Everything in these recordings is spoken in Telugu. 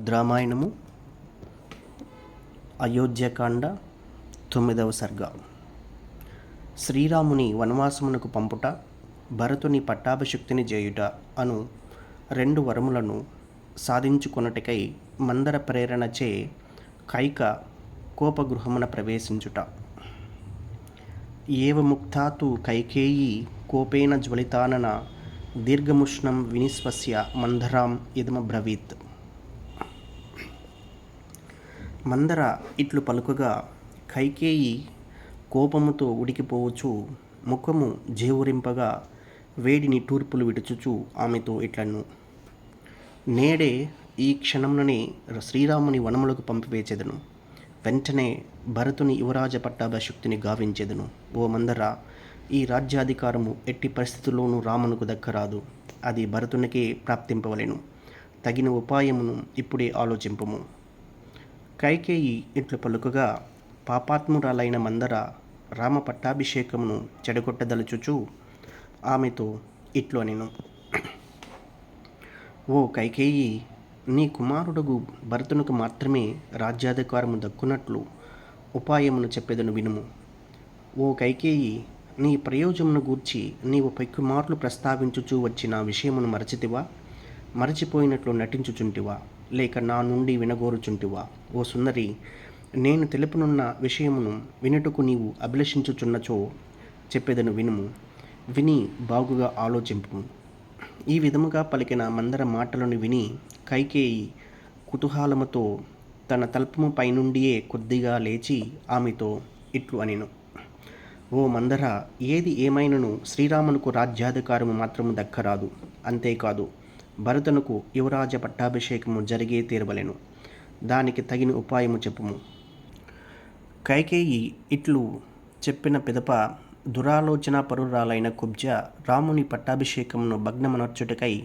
రామాయణము అయోధ్యకాండ తొమ్మిదవ సర్గ. శ్రీరాముని వనవాసమునకు పంపుట భరతుని పట్టాభిషక్తిని చేయుట అను రెండు వరములను సాధించుకొనుటకై మందర ప్రేరణచే కైక కోపగృహమున ప్రవేశించుట. ఏవ ముక్తాతు కైకేయి కోపేన జ్వలితానన దీర్ఘముష్ణం వినిస్వస్య మందరాం ఇదమబ్రవీత్ మందర ఇట్లు పలుకగా కైకేయి కోపముతో ఉడికిపోవచ్చు. ముఖము జేవురింపగా వేడిని తూర్పులు విడుచుచు ఆమెతో ఇట్లను నేడే ఈ క్షణంలోనే శ్రీరాముని వనములకు పంపివేచెదను. వెంటనే భరతుని యువరాజ పట్టాభిషక్తిని గావించెదను. ఓ మందర ఈ రాజ్యాధికారము ఎట్టి పరిస్థితుల్లోనూ రామునకు దక్కరాదు. అది భరతునికే ప్రాప్తింపవలెను. తగిన ఉపాయమును ఇప్పుడే ఆలోచింపము. కైకేయి ఇట్లు పలుకగా పాపాత్మురాలైన మందర రామ పట్టాభిషేకమును చెడగొట్టదలుచుచు ఆమెతో ఇట్లు నేను. ఓ కైకేయి నీ కుమారుడుగు భరతునకు మాత్రమే రాజ్యాధికారము దక్కునట్లు ఉపాయమును చెప్పేదను వినుము. ఓ కైకేయి నీ ప్రయోజమును గూర్చి నీవు పైకుమార్లు ప్రస్తావించుచూ వచ్చిన విషయమును మరచితివా? మరచిపోయినట్లు నటించుచుంటివా? లేక నా నుండి వినగోరుచుంటివా? ఓ సుందరి నేను తెలుపునున్న విషయమును వినుటకు నీవు అభిలషించుచున్నచో చెప్పేదను వినుము. విని బాగుగా ఆలోచింపు ఈ విధముగా పలికిన మందర మాటలను విని కైకేయి కుతూహలముతో తన తల్పము పైనుండియే కొద్దిగా లేచి ఆమెతో ఇట్లు అనిను. ఓ మందర ఏది ఏమైనను? శ్రీరామునకు రాజ్యాధికారము మాత్రము దక్కరాదు. అంతేకాదు భరతునకు యువరాజ పట్టాభిషేకము జరిగే తీరవలెను. దానికి తగిన ఉపాయము చెప్పుము. కైకేయి ఇట్లు చెప్పిన పిదప దురాలోచన పరురాలైన కుబ్జ రాముని పట్టాభిషేకమును భగ్నమనర్చుటకై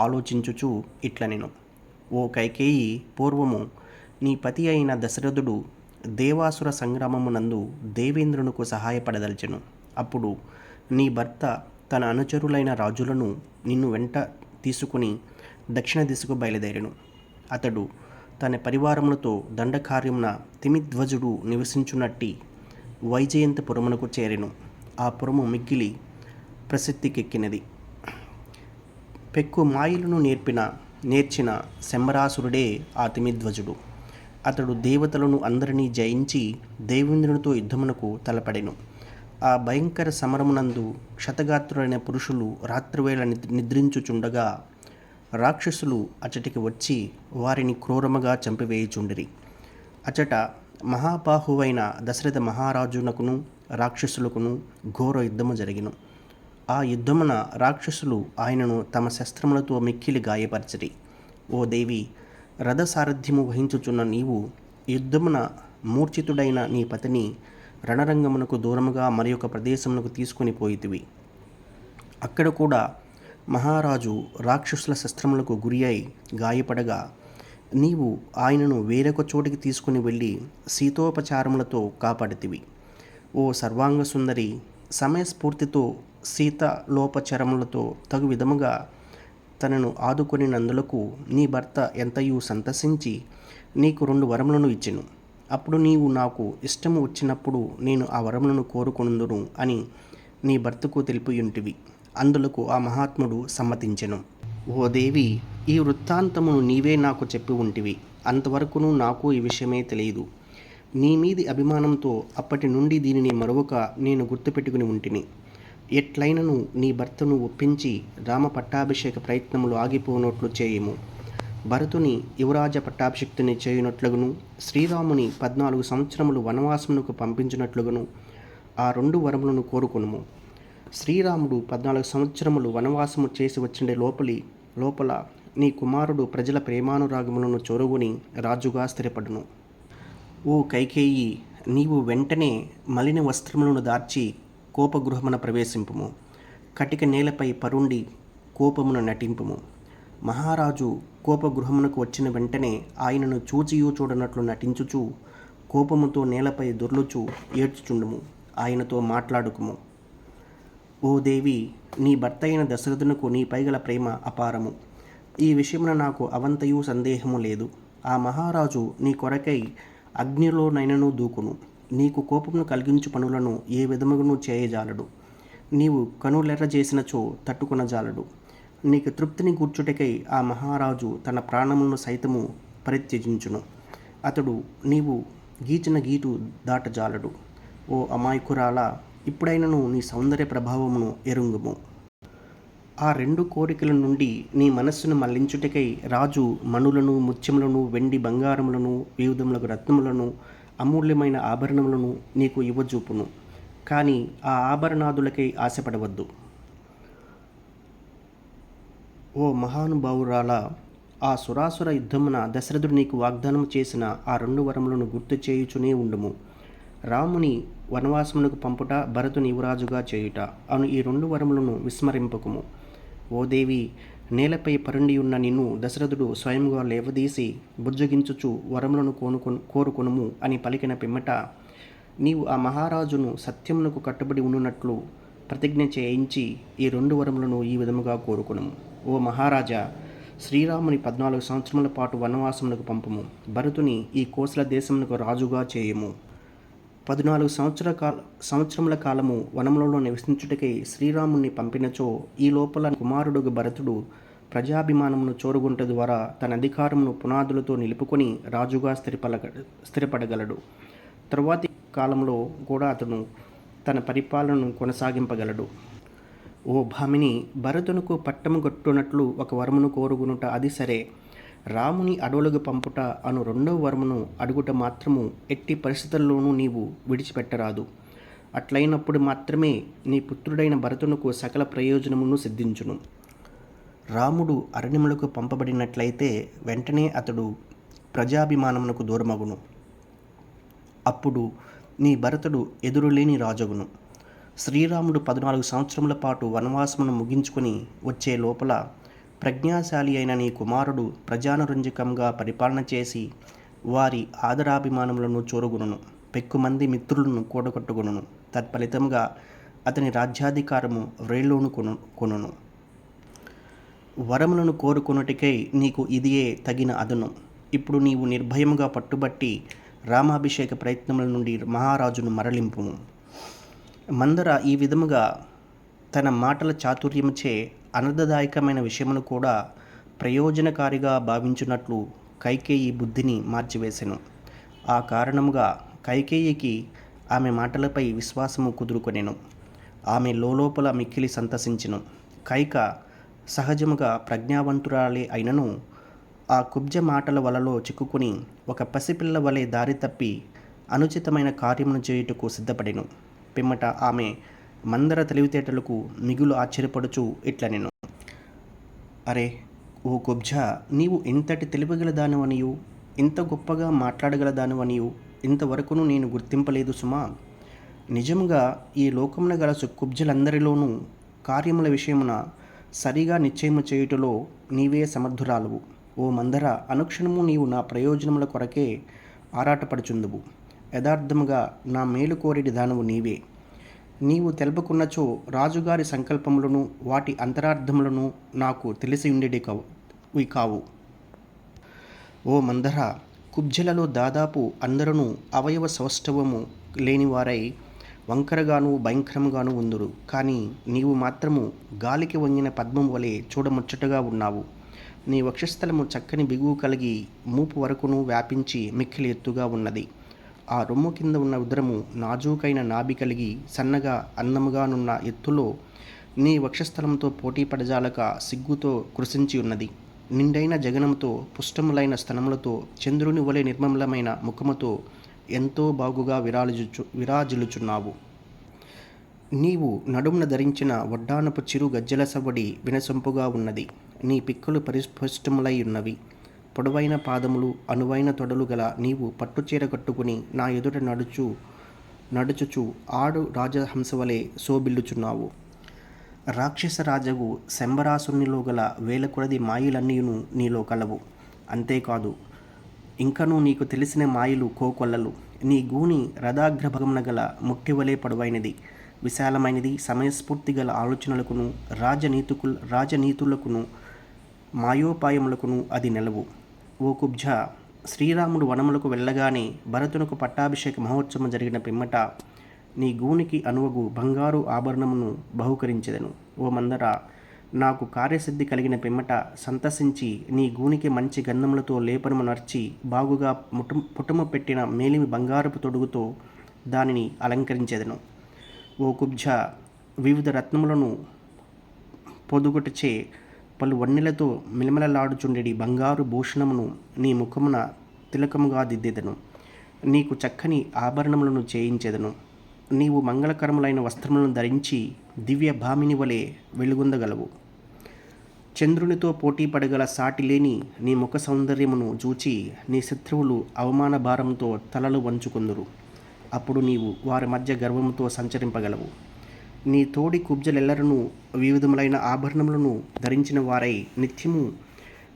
ఆలోచించుచు ఇట్ల నేను ఓ కైకేయి పూర్వము నీ పతి అయిన దశరథుడు దేవాసుర సంగ్రామమునందు దేవేంద్రునకు సహాయపడదలిచెను. అప్పుడు నీ భర్త తన అనుచరులైన రాజులను నిన్ను వెంట తీసుకుని దక్షిణ దిశకు బయలుదేరాను. అతడు తన పరివారములతో దండకార్యమున తిమిధ్వజుడు నివసించున్నట్టి వైజయంతపురమునకు చేరెను. ఆ పురము మిక్కిలి ప్రసిద్ధికెక్కినది. పెక్కు మాయలను నేర్పిన నేర్చిన శంబరాసురుడే ఆ తిమిధ్వజుడు. అతడు దేవతలను అందరినీ జయించి దేవేంద్రునితో యుద్ధమునకు తలపడెను. ఆ భయంకర సమరమునందు క్షతగాత్రులైన పురుషులు రాత్రివేళ నిద్రించుచుండగా రాక్షసులు అచటికి వచ్చి వారిని క్రూరముగా చంపివేయుచుండిరి. అచట మహాబాహువైన దశరథ మహారాజునకును రాక్షసులకును ఘోర యుద్ధము జరిగిను. ఆ యుద్ధమున రాక్షసులు ఆయనను తమ శస్త్రములతో మిక్కిలి గాయపరచిరి. ఓ దేవి రథసారథ్యము వహించుచున్న నీవు యుద్ధమున మూర్ఛితుడైన నీ పతిని రణరంగమునకు దూరముగా మరి ఒక ప్రదేశమునకు తీసుకొని పోయితివి. అక్కడ కూడా మహారాజు రాక్షసుల శస్త్రములకు గురి అయి గాయపడగా నీవు ఆయనను వేరొక చోటికి తీసుకుని వెళ్ళి సీతోపచారములతో కాపాడితివి. ఓ సర్వాంగ సుందరి సమయస్ఫూర్తితో సీతలోపచరములతో తగు విధముగా తనను ఆదుకొనినందులకు నీ భర్త ఎంతయూ సంతసించి నీకు రెండు వరములను ఇచ్చెను. అప్పుడు నీవు నాకు ఇష్టము వచ్చినప్పుడు నేను ఆ వరములను కోరుకొనుదును అని నీ భర్తకు తెలిపియుంటివి. అందులకు ఆ మహాత్ముడు సమ్మతించెను. ఓ దేవి ఈ వృత్తాంతమును నీవే నాకు చెప్పి ఉంటివి. అంతవరకును నాకు ఈ విషయమే తెలియదు. నీ మీది అభిమానంతో అప్పటి నుండి దీనిని మరొక నేను గుర్తుపెట్టుకుని ఉంటిని. ఎట్లయినను నీ భర్తను ఒప్పించి రామ పట్టాభిషేక ప్రయత్నములు ఆగిపోనట్లు చేయము. భరతుని యువరాజ పట్టాభిషిక్తుని చేయునట్లుగాను శ్రీరాముని పద్నాలుగు సంవత్సరములు వనవాసమునకు పంపించినట్లుగాను ఆ రెండు వరములను కోరుకునుము. శ్రీరాముడు పద్నాలుగు సంవత్సరములు వనవాసము చేసి వచ్చిండే లోపలి లోపల నీ కుమారుడు ప్రజల ప్రేమానురాగములను చొరుగుని రాజుగా స్థిరపడును. ఓ కైకేయి నీవు వెంటనే మలిన వస్త్రములను దార్చి కోపగృహమున ప్రవేశింపుము. కటిక నేలపై పరుండి కోపమున నటింపుము. మహారాజు కోపగృహమునకు వచ్చిన వెంటనే ఆయనను చూచియూ చూడనట్లు నటించుచు కోపముతో నేలపై దొర్లుచు ఏడ్చుచుండుము. ఆయనతో మాట్లాడుకుము. ఓ దేవి నీ భర్త అయిన దశరథునకు నీపై గల ప్రేమ అపారము. ఈ విషయమున నాకు అవంతయు సందేహము లేదు. ఆ మహారాజు నీ కొరకై అగ్నిలోనైనను దూకును. నీకు కోపమును కలిగించు పనులను ఏ విధముగాను చేయజాలడు. నీవు కనులెర్ర చేసినచో తట్టుకొనజాలడు. నీకు తృప్తిని కూర్చుటకై ఆ మహారాజు తన ప్రాణములను సైతము పరిత్యజించును. అతడు నీవు గీచిన గీటు దాటజాలడు. ఓ అమాయకురాల ఇప్పుడైనను నీ సౌందర్య ప్రభావమును ఎరుంగుము. ఆ రెండు కోరికల నుండి నీ మనస్సును మళ్ళించుటకై రాజు మణులను ముత్యములను వెండి బంగారములను వివిధములకు రత్నములను అమూల్యమైన ఆభరణములను నీకు ఇవ్వజూపును. కానీ ఆ ఆభరణాదులకై ఆశపడవద్దు. ఓ మహానుభావురాల ఆ సురాసుర యుద్ధమున దశరథుడు నీకు వాగ్దానం చేసిన ఆ రెండు వరములను గుర్తు చేయుచునే ఉండుము. రాముని వనవాసమునకు పంపుట భరతుని యువరాజుగా చేయుట. అను ఈ రెండు వరములను విస్మరింపకుము. ఓ దేవి నేలపై పరుండి ఉన్న నిన్ను దశరథుడు స్వయంగా లేవదీసి బుజ్జగించుచు వరములను కోనుకొను కోరుకొనుము అని పలికిన పిమ్మట నీవు ఆ మహారాజును సత్యమునకు కట్టుబడి ఉండునట్లు ప్రతిజ్ఞ చేయించి ఈ రెండు వరములను ఈ విధముగా కోరుకొనుము. ఓ మహారాజా శ్రీరాముని పద్నాలుగు సంవత్సరముల పాటు వనవాసములకు పంపము. భరతుని ఈ కోసల దేశమునకు రాజుగా చేయము. పద్నాలుగు సంవత్సర కాల సంవత్సరముల కాలము వనములలో నివసించుటకై శ్రీరాముని పంపినచో ఈ లోపల కుమారుడు భరతుడు ప్రజాభిమానమును చోరుగుంట ద్వారా తన అధికారమును పునాదులతో నిలుపుకొని రాజుగా స్థిరపలగ స్థిరపడగలడు. తరువాతి కాలంలో కూడా అతను తన పరిపాలనను కొనసాగింపగలడు. ఓ భామిని భరతునకు పట్టము గట్టునట్లు ఒక వరమును కోరుగునుట అది సరే. రాముని అడవులకు పంపుట అను రెండవ వరమును అడుగుట మాత్రము ఎట్టి పరిస్థితుల్లోనూ నీవు విడిచిపెట్టరాదు. అట్లయినప్పుడు మాత్రమే నీ పుత్రుడైన భరతునకు సకల ప్రయోజనమును సిద్ధించును. రాముడు అరణ్యములకు పంపబడినట్లయితే వెంటనే అతడు ప్రజాభిమానమునకు దూరమగును. అప్పుడు నీ భరతుడు ఎదురులేని రాజగును. శ్రీరాముడు పద్నాలుగు సంవత్సరముల పాటు వనవాసమును ముగించుకొని వచ్చే లోపల ప్రజ్ఞాశాలి అయిన నీ కుమారుడు ప్రజానురంజకంగా పరిపాలన చేసి వారి ఆదరాభిమానములను చూరుగును పెక్కుమంది మిత్రులను కూడగొట్టుకును తత్ఫలితంగా అతని రాజ్యాధికారము వ్రేలోను కొను కొనును. వరములను కోరుకొనుటికై నీకు ఇదియే తగిన అదును. ఇప్పుడు నీవు నిర్భయముగా పట్టుబట్టి రామాభిషేక ప్రయత్నముల నుండి మహారాజును మరలింపుము. మందర ఈ విధముగా తన మాటల చాతుర్యముచే అనర్థదాయకమైన విషయమును కూడా ప్రయోజనకారిగా భావించున్నట్లు కైకేయి బుద్ధిని మార్చివేసెను. ఆ కారణముగా కైకేయికి ఆమె మాటలపై విశ్వాసము కుదురుకొనెను. ఆమె లోలోపల మిక్కిలి సంతసించెను. కైక సహజముగా ప్రజ్ఞావంతురాలే అయినను ఆ కుబ్జ మాటల వలలో చిక్కుకుని ఒక పసిపిల్ల వలె దారి తప్పి అనుచితమైన కార్యమును చేయుటకు సిద్ధపడెను. పిమ్మట ఆమె మందర తెలివితేటలకు మిగులు ఆశ్చర్యపడుచు ఇట్లనెను అరే ఓ కుబ్జా నీవు ఇంతటి తెలివిగలదానివనియు ఇంత గొప్పగా మాట్లాడగల దానివనియు ఇంతవరకును నేను గుర్తింపలేదు సుమా. నిజముగా ఈ లోకమున గల కుబ్జలందరిలోనూ కార్యముల విషయమున సరిగా నిశ్చయము చేయుటలో నీవే సమర్థురాలువు. ఓ మందర అనుక్షణము నీవు నా ప్రయోజనముల కొరకే ఆరాటపడుచుందువు. యథార్థముగా నా మేలు కోరిడి దానవు నీవే. నీవు తెలుపుకున్నచో రాజుగారి సంకల్పములను వాటి అంతరార్థములను నాకు తెలిసి ఉండేటి కావు కావు. ఓ మందర కుబ్జలలో దాదాపు అందరూ అవయవ సౌష్ఠవము లేనివారై వంకరగాను భయంకరముగాను ఉందురు. కానీ నీవు మాత్రము గాలికి వంగిన పద్మం వలె చూడముచ్చటగా ఉన్నావు. నీ వక్షస్థలము చక్కని బిగువు కలిగి మూపు వరకును వ్యాపించి మిక్కిలి ఎత్తుగా ఉన్నది. ఆ రొమ్ము కింద ఉన్న ఉదరము నాజూకైన నాభి కలిగి సన్నగా అందముగానున్న ఎత్తులో నీ వక్షస్థలంతో పోటీ పడజాలక సిగ్గుతో కృషించి ఉన్నది. నిండైన జగనముతో పుష్టములైన స్తనములతో చంద్రుని వలె నిర్మలమైన ముఖముతో ఎంతో బాగుగా విరాజుచు విరాజిల్లుచున్నావు. నీవు నడుమున ధరించిన వడ్డానపు చిరు గజ్జల సవ్వడి వినసొంపుగా ఉన్నది. నీ పిక్కలు పరిస్పష్టములై ఉన్నవి. పొడవైన పాదములు అనువైన తొడలు గల నీవు పట్టుచీర కట్టుకుని నా ఎదుట నడుచు నడుచుచు ఆడు రాజహంసవలే శోభిల్లుచున్నావు రాక్షస రాజగు శంబరాసునిలో గల వేల కొలది మాయలన్నీను నీలో కలవు. అంతేకాదు ఇంకనూ నీకు తెలిసిన మాయలు కోకొల్లలు. నీ గూని రథాగ్రభగమున గల ముట్టివలే పొడవైనది. విశాలమైనది సమయస్ఫూర్తి గల ఆలోచనలకును రాజనీతుకు రాజనీతులకును మాయోపాయములకును అది నిలవు. ఓ కుబ్జ శ్రీరాముడు వనములకు వెళ్ళగానే భరతునకు పట్టాభిషేక మహోత్సవం జరిగిన పిమ్మట నీ గూనికి అనువగు బంగారు ఆభరణమును బహుకరించెదను. ఓ మందర నాకు కార్యసిద్ధి కలిగిన పిమ్మట సంతసించి నీ గూనికి మంచి గంధములతో లేపనము నర్చి బాగుగా ముటు పుటము పెట్టిన మేలిమి బంగారపు తొడుగుతో దానిని అలంకరించెదను. ఓ కుబ్జ వివిధ రత్నములను పొదుగుటచే పలు వన్నెలతో మిలమిలలాడుచుండెడి బంగారు భూషణమును నీ ముఖమున తిలకముగా దిద్దెదను. నీకు చక్కని ఆభరణములను చేయించెదను. నీవు మంగళకరములైన వస్త్రములను ధరించి దివ్య భామిని వలె వెలుగొందగలవు. చంద్రునితో పోటీ పడగల సాటి లేని నీ ముఖ సౌందర్యమును చూచి నీ శత్రువులు అవమాన భారంతో తలలు వంచుకుందురు. అప్పుడు నీవు వారి మధ్య గర్వముతో సంచరింపగలవు. నీ తోడి కుబ్జలెల్లరను వివిధములైన ఆభరణములను ధరించిన వారై నిత్యము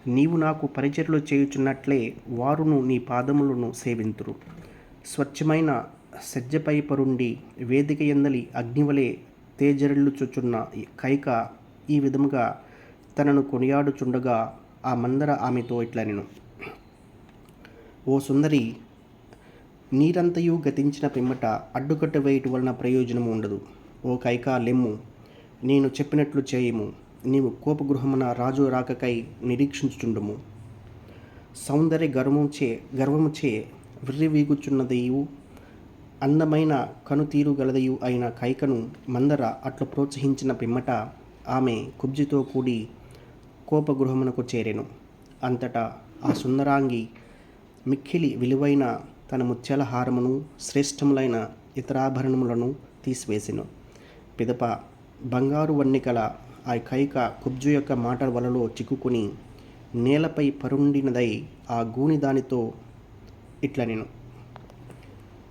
నీవు నాకు పరిచర్లు చేయుచున్నట్లే వారును నీ పాదములను సేవింతురు. స్వచ్ఛమైన సజ్జపై పరుండి వేదిక ఎందలి అగ్నివలే తేజరిల్లుచుచున్న కైక ఈ విధముగా తనను కొనియాడుచుండగా ఆ మందర ఆమెతో ఇట్లా నేను. ఓ సుందరి నీరంతయు గతించిన పిమ్మట అడ్డుకట్ట వేయటం వలన ప్రయోజనము ఉండదు. ఓ కైకా లెమ్ము నేను చెప్పినట్లు చేయము. నీవు కోపగృహమున రాజు రాకకై నిరీక్షించుచుండము. సౌందర్య గర్వముచే గర్వముచే విర్రివీగుచున్నదయు అందమైన కనుతీరు గలదయు అయిన కైకను మందర అట్లు ప్రోత్సహించిన పిమ్మట ఆమె కుబ్జితో కూడి కోపగృహమునకు చేరెను. అంతటా ఆ సుందరాంగి మిక్కిలి విలువైన తన ముత్యాల హారమును శ్రేష్టములైన ఇతరాభరణములను తీసివేసెను. పిదప బంగారు వన్నికల ఆ కైక కుబ్జు యొక్క మాటల వలలో చిక్కుకుని నేలపై పరుండినదై ఆ గూని దానితో ఇట్ల నేను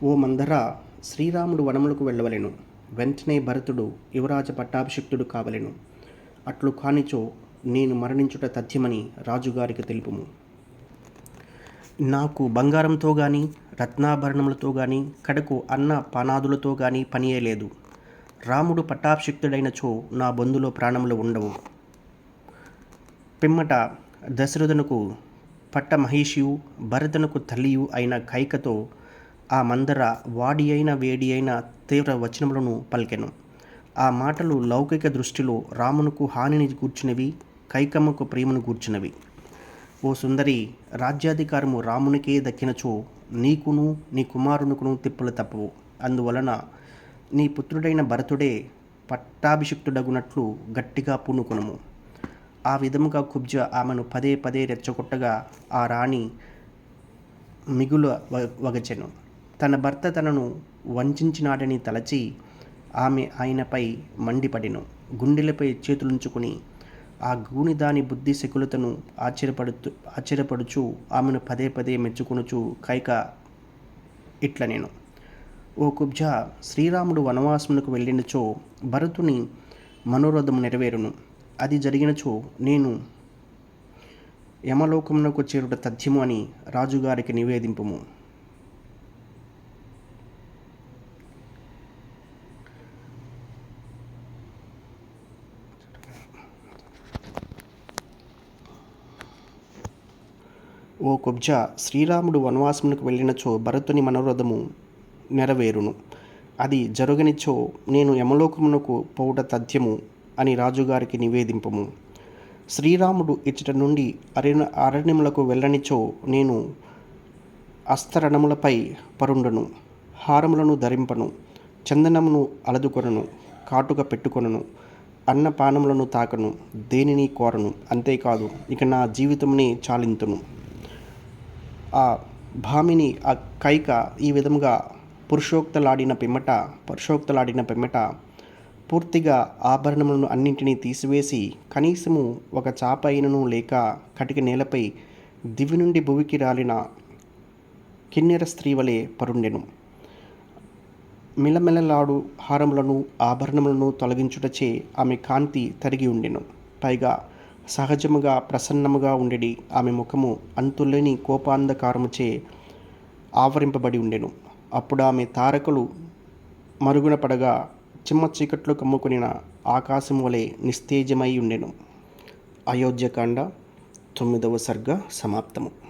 ఓ మందర శ్రీరాముడు వనములకు వెళ్ళవలెను. వెంటనే భరతుడు యువరాజ పట్టాభిషిక్తుడు కావలెను. అట్లు కానిచో నేను మరణించుట తథ్యమని రాజుగారికి తెలుపుము. నాకు బంగారంతో కానీ రత్నాభరణములతో కానీ కడకు అన్న పానాదులతో కానీ పనియే లేదు. రాముడు పట్టాభిషిక్తుడైనచో నా బంధులో ప్రాణములు ఉండవు. పిమ్మట దశరథునకు పట్ట మహిషియు భరతునకు తల్లియు అయిన కైకతో ఆ మందర వాడి అయిన వేడి అయిన తీవ్ర వచనములను పలికెను. ఆ మాటలు లౌకిక దృష్టిలో రామునకు హానిని కూర్చున్నవి కైకమ్మకు ప్రేమను కూర్చున్నవి ఓ సుందరి రాజ్యాధికారము రామునికే దక్కినచో నీకును నీ కుమారునికును తిప్పులు తప్పవు. అందువలన నీ పుత్రుడైన భరతుడే పట్టాభిషిక్తుడగునట్లు గట్టిగా పూనుకునము. ఆ విధముగా కుబ్జ ఆమెను పదే పదే రెచ్చగొట్టగా ఆ రాణి మిగుల వ- వగచెను. తన భర్త తనను వంచినాడని తలచి ఆమె ఆయనపై మండిపడెను. గుండెలపై చేతులుంచుకుని ఆ గూని దాని బుద్ధి శకులతను ఆశ్చర్యపడుతూ ఆశ్చర్యపడుచు ఆమెను పదే పదే మెచ్చుకొనుచు కైక ఇట్ల నేను ఓ కుబ్జ శ్రీరాముడు వనవాసమునకు వెళ్ళినచో భరతుని మనోరథము నెరవేరును. అది జరిగినచో నేను యమలోకమునకు చేరుట తథ్యము అని రాజుగారికి నివేదింపుము. ఓ కుబ్జ శ్రీరాముడు వనవాసమునకు వెళ్ళినచో భరతుని మనోరథము నెరవేరును. అది జరుగనిచో నేను యమలోకమునకు పోవుట తథ్యము అని రాజుగారికి నివేదింపము. శ్రీరాముడు ఇచ్చట నుండి అరణ్య అరణ్యములకు వెళ్ళనిచో నేను అస్తరణములపై పరుండను హారములను ధరింపను చందనమును అలదుకొనను కాటుక పెట్టుకొనను అన్నపానములను తాకను దేనిని కోరను అంతేకాదు ఇక నా జీవితమునే చాలింతును. ఆ భామిని ఆ కైక ఈ విధముగా పురుషోక్తలాడిన పిమ్మట పురుషోక్తలాడిన పిమ్మట పూర్తిగా ఆభరణములను అన్నింటినీ తీసివేసి కనీసము ఒక చాప అయినను లేక కటిక నేలపై దివి నుండి భువికి రాలిన కిన్నెర స్త్రీ వలె పరుండెను. మిలమిలలాడు హారములను ఆభరణములను తొలగించుటచే ఆమె కాంతి తరిగి ఉండెను. పైగా సహజముగా ప్రసన్నముగా ఉండెడి ఆమె ముఖము అంతులేని కోపాంధకారముచే ఆవరింపబడి ఉండెను. అప్పుడు ఆమె తారకులు మరుగున పడగా చిమ్మ చీకట్లు కమ్ముకునిన ఆకాశం వలె నిస్తేజమై ఉండెను. అయోధ్యకాండ తొమ్మిదవ సర్గ సమాప్తము.